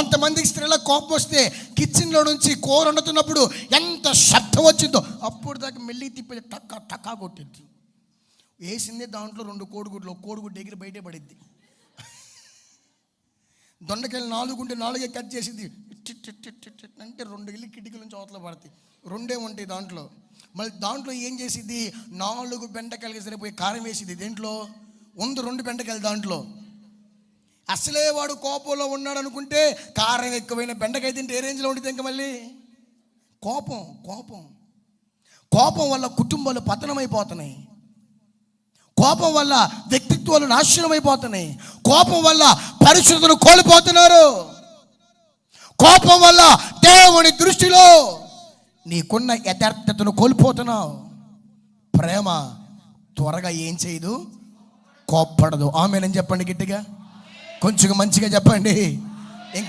కొంతమందికి స్త్రీల కోపం వస్తే కిచెన్లో నుంచి కూర వండుతున్నప్పుడు ఎంత శబ్దం వచ్చిందో అప్పుడు దాకా మెల్లి తిప్పి టక్కా టక్కా కొట్టింది. వేసింది దాంట్లో రెండు కోడిగుడ్లు కోడిగుడ్డు ఎగిరి బయటే పడిద్ది దొండకాయలు నాలుగు ఉంటే నాలుగే కట్ చేసింది. అంటే రెండు ఇల్లు కిటికీల నుంచి అవతల పడతాయి. రెండే ఉంటాయి దాంట్లో. మళ్ళీ దాంట్లో ఏం చేసింది? నాలుగు బెండకాయలకి సరిపోయి కారం వేసింది. దేంట్లో? ఉంది రెండు బెండకాయలు దాంట్లో. అసలే వాడు కోపంలో ఉన్నాడు అనుకుంటే కారం ఎక్కువైన బెండకాయ తింటే ఏ రేంజ్లో ఉంటుంది ఇంకా మళ్ళీ? కోపం కోపం. కోపం వల్ల కుటుంబాలు పతనమైపోతున్నాయి. కోపం వల్ల వ్యక్తిత్వాలు నాశనం అయిపోతున్నాయి కోపం వల్ల పరిశుద్ధులు కోల్పోతున్నారు. కోపం వల్ల దేవుని దృష్టిలో నీకున్న యథార్థతను కోల్పోతున్నావు. ప్రేమ త్వరగా ఏం చేయదు? కోప్పడదు. ఆమెనని చెప్పండి గట్టిగా. కొంచెం మంచిగా చెప్పండి. ఇంకొంచెం